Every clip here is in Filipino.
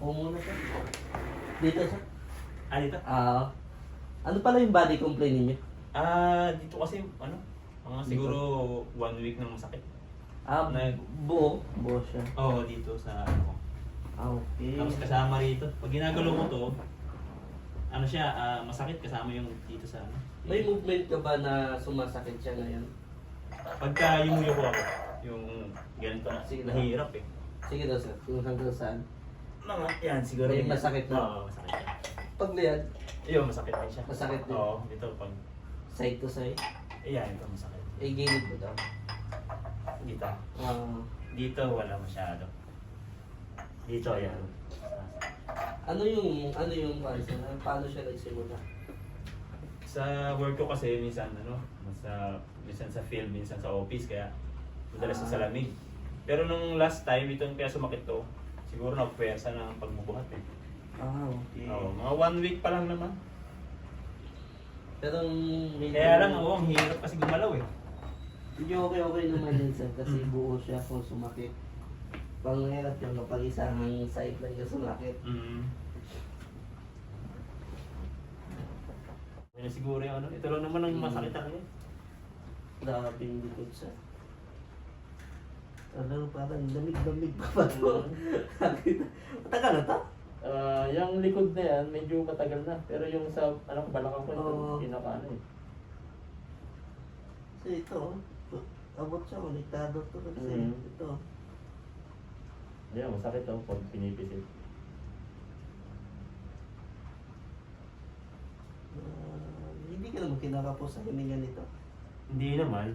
Opo muna siya. Dito siya. Ah, dito? Ah, ano pala yung body complaint ninyo? Ah, dito kasi, ano, mga siguro one week nang masakit. Ah, Nag- buo. Buo siya. Oo, dito sa ano ko. Ah, okay. Tapos kasama rito. Pag ginagalaw mo to, ano siya, ah, masakit kasama yung dito sa ano. May movement ka ba na sumasakit siya ngayon? Pagka yumuyo ko ako, yung ganito na, Sige na. nahihirap eh. Sige daw sir, kung hanggang saan. Mga, yan, siguro. May yun. masakit na? Oo, masakit yan. Pag liyan, Ayun, masakit din siya. Masakit din? Oo, dito pag, side to side. ayan, ito masakit. Eh, gilid mo daw. Dito. Ah, Dito, wala masyado. Dito, ayan. ano yung, ano yung, siya, paano siya nagsimula? Sa work ko kasi, minsan, ano, sa, minsan sa field, minsan sa office, kaya madalas Ah. sa salamig. Pero nung last time, itong kaya sumakit to, siguro nagpwersa ng pagbubuhat eh. Ah, okay. Oo, mga one week pa lang naman. Pero medyo... Kaya lang ako, ang hirap kasi gumalaw eh. Medyo okay-okay naman din sir kasi buo siya kung sumakit. Panghirap yung kapag isang side lang yung sumakit. Mm. Kaya siguro yung ano, ito lang naman ang masakit talaga. eh. Grabe yung likod siya. Ano, parang lamig-lamig pa pa to. Matagal na to? Ah, yung likod na yan, medyo matagal na. Pero yung sa, ano, balakang ko, Oo. yung pinaka ano eh. Kasi ito, oh, abot siya, konektado to kasi Mm. ito. Yan, masakit daw pag pinipisit. Ah, hindi ka naman kinakapos sa hininga nito. Hindi naman.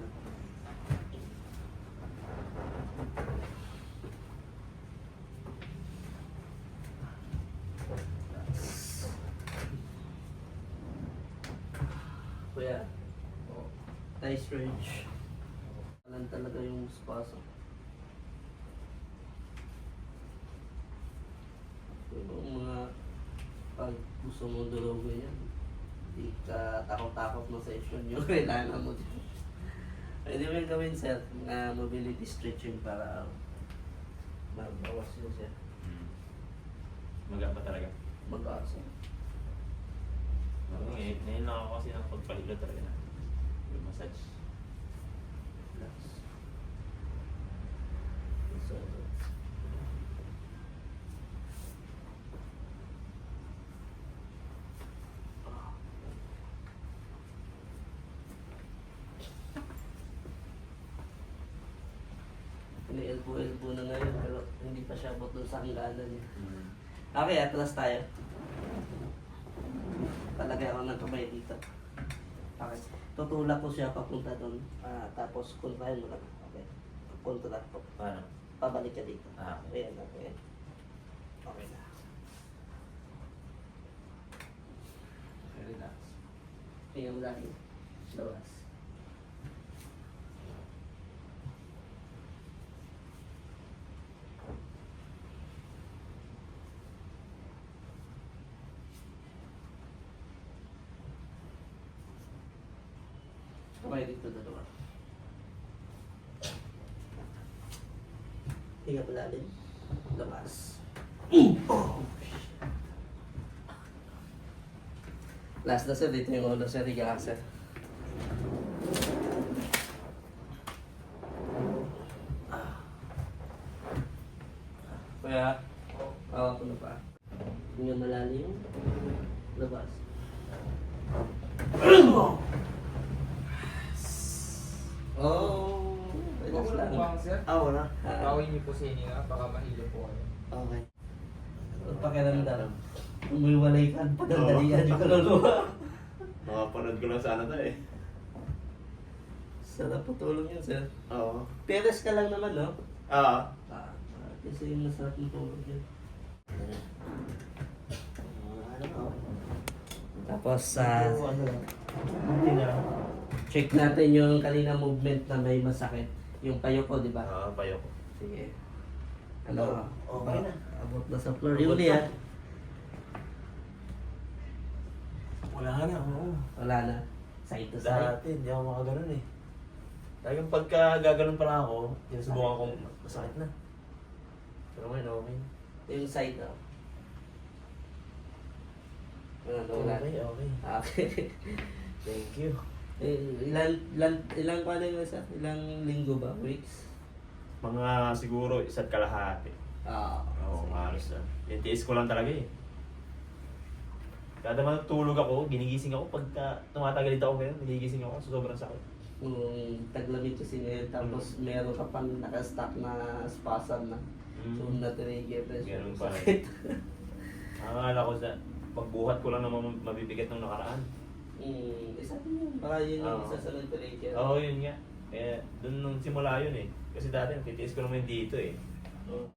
Kuya, oh, nice range. Alam talaga yung spasm. Yung mga pag gusto mo durugin yan, hindi ka takot-takot mo sa session yung kailangan mo dyan. Pwede mo yung gawin sir, mga mobility stretching para mabawas yun sir. Mm. Maga pa talaga. Mag-asa. Okay, ngayon lang ako kasi ng pagpahilo talaga na. Yung massage. Relax. Ini elbow-elbow na ngayon pero Hindi pa siya abot dun sa hangganan niya. Okay, atlas tayo. Talagay ako ng kamay dito. Okay. Tutulak ko siya papunta doon. Ah, tapos kontrahin mo lang. Okay. Kontra po. Paano? Pabalik ka dito. Ah, Ayan, okay. Okay na. Okay, relax. Tingnan mo lagi. Labas. Kamay dito dalawa. Hinga malalim. Labas. Last na sir, dito yung ulo sir, higa ka sir. Kaya, hawak ko na pa. Hinga malalim. Labas. Oh, sir. Ah, wala. Bawin niyo po sa inyo, baka mahilo po kayo. Okay. Ang pakiramdam. Umiwalay ka, pagandalian yung kaluluwa. Makapanood ko lang sana to eh. Sarap po tulong yun, sir. Oo. Peres ka lang naman, no? Oo. Ah, kasi yung masarap ng tulong yun. Tapos, sa ano lang. Hindi na. check natin yung kanina movement na may masakit. Yung payo ko, di ba? Oo, payo ko. Sige. Ano? Okay na. Abot na sa floor. Yung uli, ah. Wala na, oo. Wala na. Side to side. Dati, hindi ako makaganon eh. Talagang pagka gaganon pa lang ako, sinusubukan kong masakit na. Pero ngayon, okay. Yung side, oh. Ano, wala. Okay, okay. Okay. Thank you. Eh, ilan, ilan, ilang pa na sa ilang linggo ba? Weeks? Mga siguro isa't kalahati. Ah, Oo, sige. maros na. Yung tiis ko lang talaga eh. Kada matulog ako, ginigising ako. Pagka tumatagal ako ngayon, nagigising ako sa sobrang sakit. Kung taglamig kasi ngayon, tapos meron ka pang nakastock na spasm na. So, Mm. na-trigger na siya. Ganun pala. Sakit. Akala ko sa pagbuhat ko lang naman mabibigat nung nakaraan. Hmm, isa din yun. Baka yun yung Oo. isa sa trigger. Oo, yun nga. Kaya doon nung simula yun eh. Kasi dati, titiis ko naman dito eh. Oo.